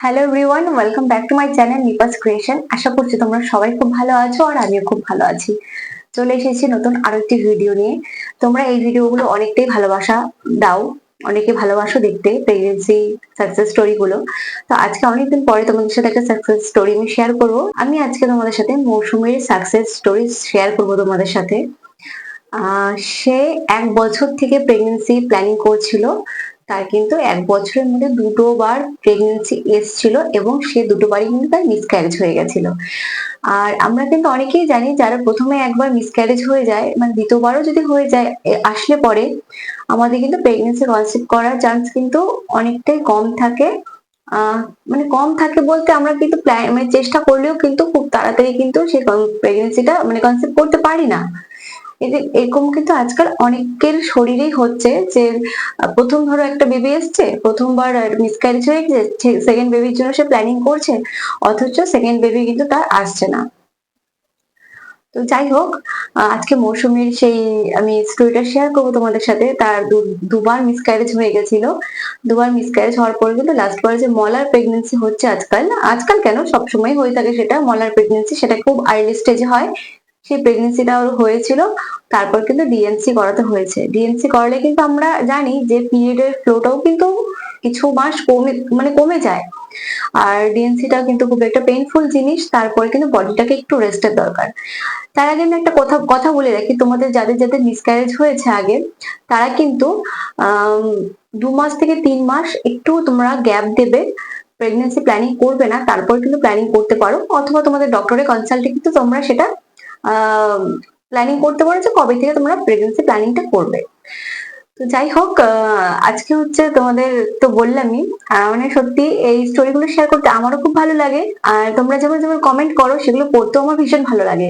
Hello everyone welcome back to my channel নিপাস creation আশা করছি তোমরা সবাই খুব ভালো আছো আর আমিও খুব ভালো আছি। চলে এসেছি নতুন আরও একটি ভিডিও নিয়ে। তোমরা এই ভিডিওগুলো অনেকটাই ভালোবাসা দাও, অনেকে ভালোবাসো দেখতে প্রেগনেন্সি সাকসেস স্টোরি গুলো। তো আজকে অনেকদিন পরে তোমাদের সাথে একটা সাকসেস স্টোরি আমি শেয়ার করব। আমি আজকে তোমাদের সাথে মৌসুমীর সাকসেস স্টোরি শেয়ার করব তোমাদের সাথে। সে এক বছর থেকে প্রেগনেন্সি প্ল্যানিং করছিল। তার কিন্তু এক বছরের মধ্যে দুটো বার প্রেগনেন্সি এসছিল এবং সে দুটো বারই কিন্তু তার মিসক্যারেজ হয়ে গেছিল। আর আমরা কিন্তু অনেকেই জানি যারা প্রথমে একবার মিসক্যারেজ হয়ে যায় মানে দ্বিতীয়বারও যদি হয়ে যায় আসলে পরে আমাদের কিন্তু প্রেগনেন্সি কনসেপ্ট করার চান্স কিন্তু অনেকটাই কম থাকে। মানে কম থাকে বলতে আমরা কিন্তু প্ল্যান মানে চেষ্টা করলেও কিন্তু খুব তাড়াতাড়ি কিন্তু সেই প্রেগনেন্সিটা মানে কনসেপ্ট করতে পারি না। যে এরকম কিন্তু আজকাল অনেকের শরীরেই হচ্ছে যে, প্রথম ধরো একটা বেবি এসছে, প্রথমবার মিসক্যারেজ হয়ে গেছে সেকেন্ড বেবির জন্য সে প্ল্যানিং করছে, অথচ সেকেন্ড বেবি কিন্তু তার আসছে না। তো যাই হোক আজকে মৌসুমীর সেই আমি স্টোরিটা শেয়ার করব তোমাদের সাথে। তার দুবার মিসক্যারেজ হয়ে গেছিল। দুবার মিসক্যারেজ হওয়ার পর কিন্তু লাস্ট বার যে মলার প্রেগনেন্সি হচ্ছে আজকাল আজকাল কেন সবসময় হয়ে থাকে সেটা, মলার প্রেগনেন্সি সেটা খুব আর্লি স্টেজে হয়। সেই প্রেগনেন্সিটা ওর হয়েছিল। তারপর কিন্তু ডিএনসি করাতে হয়েছে। ডিএনসি করালে কিন্তু আমরা জানি যে পিরিয়ডের ফ্লোটাও কিন্তু কিছু মাস কমে মানে কমে যায়। আর ডিএনসিটা কিন্তু খুব একটা পেইনফুল জিনিস, তারপরে কিন্তু বডিটাকে একটু রেস্টের দরকার। তার আগে আমি একটা কথা কথা বলে রাখি, তোমাদের যাদের যাদের মিসক্যারেজ হয়েছে আগে, তারা কিন্তু দু মাস থেকে তিন মাস একটু তোমরা গ্যাপ দেবে। প্রেগনেন্সি প্ল্যানিং করবে না, তারপর কিন্তু প্ল্যানিং করতে পারো। অথবা তোমাদের ডক্টরের কনসাল্টে কিন্তু তোমরা সেটা প্ল্যানিং করতে পারো যে কবে থেকে তোমরা প্রেগনেন্সি প্ল্যানিংটা করবে। তো যাই হোক আজকে হচ্ছে তোমাদের তো বললামই মানে সত্যি এই স্টোরিগুলো শেয়ার করতে আমারও খুব ভালো লাগে। আর তোমরা যেমন যেমন কমেন্ট করো, সেগুলো পড়তেও আমার ভীষণ ভালো লাগে।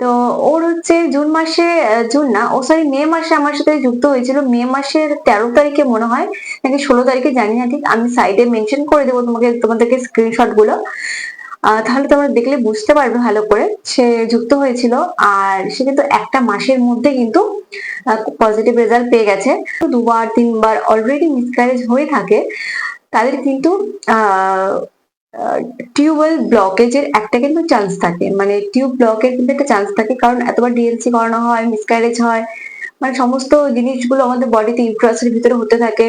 তো ওর হচ্ছে জুন মাসে জুন না, ও সরি মে মাসে আমার সাথে যুক্ত হয়েছিল। মে মাসের তেরো তারিখে মনে হয়, নাকি ষোলো তারিখে জানি না ঠিক। আমি সাইডে মেনশন করে দেবো তোমাকে, তোমাদেরকে স্ক্রিনশটগুলো। তাহলে তোমরা দেখলে বুঝতে পারবে ভালো করে। সে যুক্ত হয়েছিল আর সে কিন্তু একটা মাসের মধ্যে কিন্তু পজিটিভ রেজাল্ট পেয়ে গেছে। দুবার, তিনবার অলরেডি মিসক্যারেজ হয়ে থাকে। তাদের কিন্তু টিউবওয়েল ব্লকেজের একটা কিন্তু চান্স থাকে। মানে টিউব ব্লকের কিন্তু একটা চান্স থাকে। কারণ এতবার ডিএলসি করানো হয় মিসক্যারেজ হয় মানে সমস্ত জিনিসগুলো আমাদের বডিতে ইউট্রাসের ভিতরে হতে থাকে।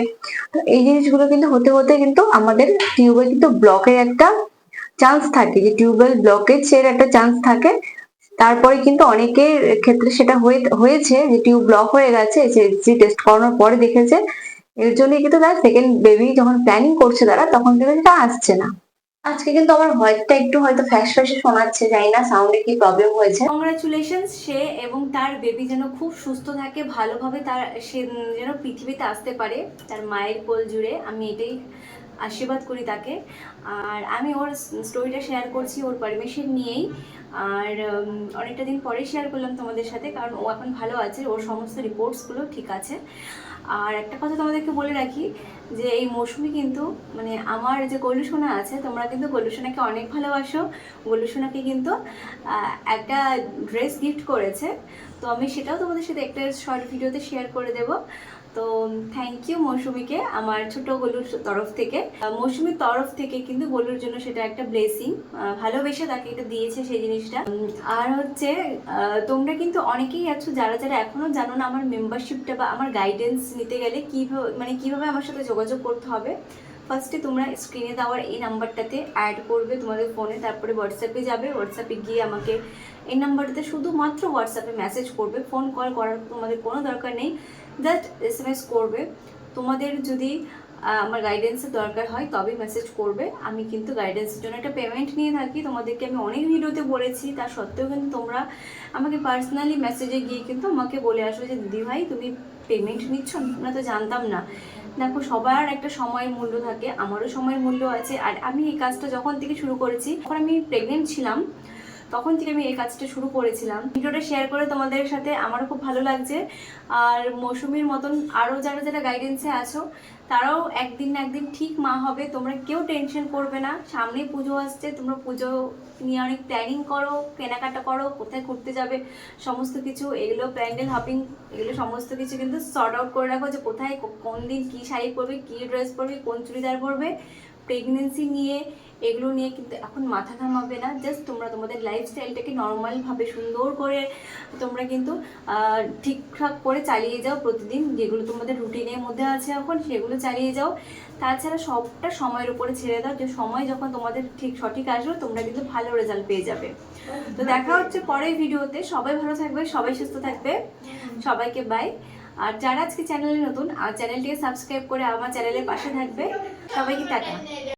এই জিনিসগুলো কিন্তু হতে হতে কিন্তু আমাদের টিউবে কিন্তু ব্লকের একটা চান্স থাকে যে টিউবওয়েল ব্লকেজ এর একটা চান্স থাকে। তারপরে কিন্তু অনেকের ক্ষেত্রে সেটা হয়েছে যে টিউব ব্লক হয়ে গেছে যে টেস্ট করানোর পরে দেখেছে। এর জন্য কিন্তু তারা সেকেন্ড বেবি যখন প্ল্যানিং করছে তারা, তখন কিন্তু সেটা আসছে না। আজকে কিন্তু আমার ভয়েসটা একটু হয়তো ফ্যাশ ফ্যাসে শোনাচ্ছে, জানি না সাউন্ডে কি প্রবলেম হয়েছে। কংগ্রাচুলেশনস সে এবং তার বেবি যেন খুব সুস্থ থাকে, ভালোভাবে তার, সে যেন পৃথিবীতে আসতে পারে, তার মায়ের কোল জুড়ে। আমি এটাই আশীর্বাদ করি তাকে। আর আমি ওর স্টোরিটা শেয়ার করছি, ওর পারমিশন নিয়েই। আর অনেকটা দিন পরে শেয়ার করলাম তোমাদের সাথে, কারণ ও এখন ভালো আছে, ওর সমস্ত রিপোর্টসগুলো ঠিক আছে। আর একটা কথা তোমাদেরকে বলে রাখি, যে এই মৌসুমি কিন্তু মানে আমার যে গলুসোনা আছে, তোমরা কিন্তু গলুসোনাকে অনেক ভালোবাসো। গলুসোনাকে কিন্তু একটা ড্রেস গিফট করেছে। তো আমি সেটাও তোমাদের সাথে একটা শর্ট ভিডিওতে শেয়ার করে দেব। তো থ্যাংক ইউ মৌসুমিকে, আমার ছোট গলুর তরফ থেকে। মৌসুমির তরফ থেকে কিন্তু গলুর জন্য সেটা একটা ব্লেসিং ভালোবেসে তাকে এটা দিয়েছে সেই জিনিসটা। আর হচ্ছে তোমরা কিন্তু অনেকেই আছো যারা যারা এখনও জানো না আমার মেম্বারশিপটা বা আমার গাইডেন্স নিতে গেলে কীভাবে মানে কীভাবে আমার সাথে যোগাযোগ করতে হবে। ফার্স্টে তোমরা স্ক্রিনে দেওয়ার এই নাম্বারটাতে অ্যাড করবে তোমাদের ফোনে তারপরে হোয়াটসঅ্যাপে যাবে। হোয়াটসঅ্যাপে গিয়ে আমাকে এই নাম্বারটাতে শুধুমাত্র হোয়াটসঅ্যাপে মেসেজ করবে। ফোন কল করার তোমাদের কোনো দরকার নেই। জাস্ট এস এম এস করবে। তোমাদের যদি আমার গাইডেন্সের দরকার হয়, তবেই মেসেজ করবে। আমি কিন্তু গাইডেন্সের জন্য একটা পেমেন্ট নিয়ে থাকি। তোমাদেরকে আমি অনেক ভিডিওতে বলেছি। তা সত্ত্বেও কিন্তু তোমরা আমাকে পার্সোনালি মেসেজে গিয়ে কিন্তু আমাকে বলে আসো যে, দিদি ভাই, তুমি পেমেন্ট নিচ্ছ? আমরা তো জানতাম না। দেখো, সবার একটা সময় মূল্য থাকে, আমারও সময় মূল্য আছে, আর আমি এই কাজটা যখন থেকে শুরু করেছি, তখন আমি প্রেগনেন্ট ছিলাম। তখন থেকে আমি এই কাজটা শুরু করেছিলাম। ভিডিওটা শেয়ার করে তোমাদের সাথে আমারও খুব ভালো লাগছে। আর মৌসুমীর মতন আরও যারা যারা গাইডেন্সে আছো, তারাও একদিন না একদিন ঠিক মা হবে। তোমরা কেউ টেনশন করবে না। সামনেই পুজো আসছে, তোমরা পুজো নিয়ে অনেক প্ল্যানিং করো, কেনাকাটা করো, কোথায় ঘুরতে যাবে, সমস্ত কিছু। এগুলো প্যান্ডেল হপিং এগুলো সমস্ত কিছু কিন্তু সর্ট আউট করে রাখো যে কোথায়, কোন দিন কী শাড়ি পরবে, কী ড্রেস পরবে, কোন চুড়িদার পরবে। প্রেগনেন্সি নিয়ে, এগুলো নিয়ে কিন্তু এখন মাথা ঘামাবে না। জাস্ট তোমরা তোমাদের লাইফস্টাইলটাকে নর্মালভাবে সুন্দর করে তোমরা কিন্তু ঠিকঠাক করে চালিয়ে যাও প্রতিদিন। যেগুলো তোমাদের রুটিনের মধ্যে আছে এখন, সেগুলো চালিয়ে যাও। তাছাড়া সবটা সময়ের উপরে ছেড়ে দাও। যে সময় যখন তোমাদের ঠিক সঠিক আসবে, তোমরা কিন্তু ভালো রেজাল্ট পেয়ে যাবে। তো দেখা হচ্ছে পরের ভিডিওতে। সবাই ভালো থাকবে, সবাই সুস্থ থাকবে। সবাইকে বাই আর যারা আজকে চ্যানেলে নতুন আর চ্যানেলটিকে সাবস্ক্রাইব করে আমার চ্যানেলের পাশে থাকবে। সবাইকে টাটা।